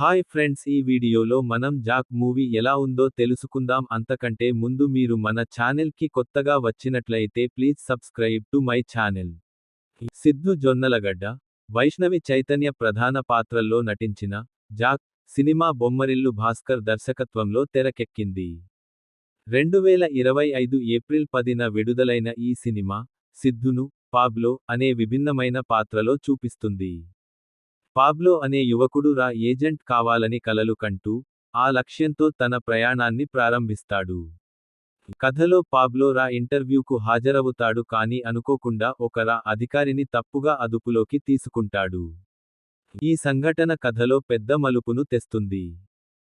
Hi friends ఈ వీడియోలో మనం జాక్ మూవీ ఎలా ఉందో తెలుసుకుందాం. అంతకంటే ముందు మీరు మన ఛానల్కి కొత్తగా వచ్చినట్లయితే please subscribe to my channel. Siddhu Jonnalagadda Vaishnavi Chaitanya ప్రధాన పాత్రల్లో నటించిన జాక్ సినిమా బొమ్మరిల్లు భాస్కర్ దర్శకత్వంలో తెరకెక్కింది. రెండు వేల ఇరవై ఐదు ఏప్రిల్ పదిన విడుదలైన ఈ సినిమా సిద్ధును పాబ్లో అనే విభిన్నమైన పాత్రలో చూపిస్తుంది. పాబ్లో అనే యువకుడు రా ఏజెంట్ కావాలని కలలు కంటూ ఆ లక్ష్యంతో తన ప్రయాణాన్ని ప్రారంభిస్తాడు. కథలో పాబ్లో రా ఇంటర్వ్యూకు హాజరవుతాడు కానీ అనుకోకుండా ఒక రా అధికారిని తప్పుగా అదుపులోకి తీసుకుంటాడు. ఈ సంఘటన కథలో పెద్ద మలుపును తెస్తుంది.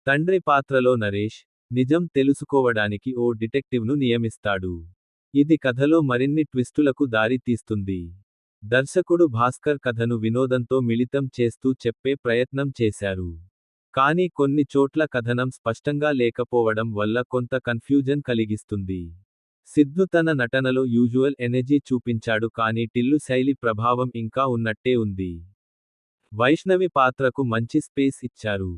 తండ్రి పాత్రలో నరేష్ నిజం తెలుసుకోవడానికి ఓ డిటెక్టివ్ను నియమిస్తాడు. ఇది కథలో మరిన్ని ట్విస్టులకు దారి తీస్తుంది దర్శకుడు భాస్కర్ కథను వినోదంతో మిళితం చేస్తూ చెప్పే ప్రయత్నం చేశారు. కానీ కొన్ని చోట్ల కథనం స్పష్టంగా లేకపోవడం వల్ల కొంత కన్ఫ్యూజన్ కలిగిస్తుంది. సిద్ధు తన నటనలో యూజువల్ ఎనర్జీ చూపించాడు కానీ టిల్లు శైలి ప్రభావం ఇంకా ఉన్నట్టే ఉంది. వైష్ణవి పాత్రకు మంచి స్పేస్ ఇచ్చారు.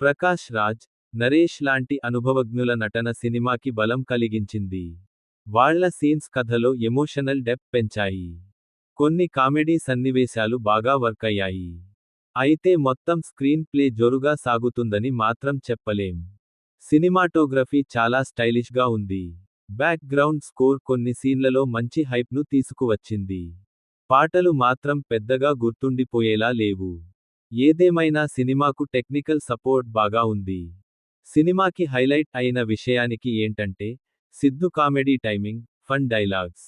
ప్రకాష్ రాజ్ నరేష్ లాంటి అనుభవజ్ఞుల నటన సినిమాకి బలం కలిగించింది. వాళ్ళ సీన్స్ కథలో ఎమోషనల్ డెప్ పెంచాయి. కొన్ని కామెడీ సన్నివేశాలు బాగా వర్క్ అయ్యాయి అయితే మొత్తం స్క్రీన్ ప్లే జోరుగా సాగుతుందని మాత్రం చెప్పలేం. సినిమాటోగ్రఫీ చాలా స్టైలిష్గా ఉంది. బ్యాక్ గ్రౌండ్ స్కోర్ కొన్ని సీన్లలో మంచి హైప్ను తీసుకువచ్చింది. పాటలు మాత్రం పెద్దగా గుర్తుండిపోయేలా లేవు. ఏదేమైనా సినిమాకు టెక్నికల్ సపోర్ట్ బాగా ఉంది. సినిమాకి హైలైట్ అయిన విషయానికి ఏంటంటే Siddhu comedy timing fun dialogues.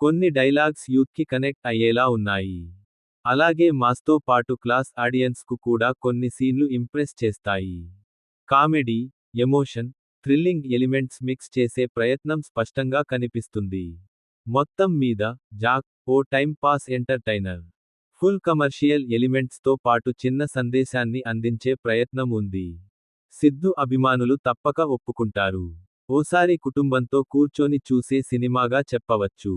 కొన్ని డైలాగ్స్ యూత్కి కనెక్ట్ అయ్యేలా ఉన్నాయి. అలాగే మాస్తో పాటు క్లాస్ ఆడియన్స్కు కూడా కొన్ని సీన్లు ఇంప్రెస్ చేస్తాయి. Comedy emotion thrilling elements mix చేసే ప్రయత్నం స్పష్టంగా కనిపిస్తుంది. మొత్తం మీద జాక్ ఓ time pass entertainer. Full commercial ఎలిమెంట్స్తో పాటు చిన్న సందేశాన్ని అందించే ప్రయత్నం ఉంది. సిద్ధు అభిమానులు తప్పక ఒప్పుకుంటారు. ఓసారి కుటుంబంతో కూర్చొని చూసే సినిమాగా చెప్పవచ్చు.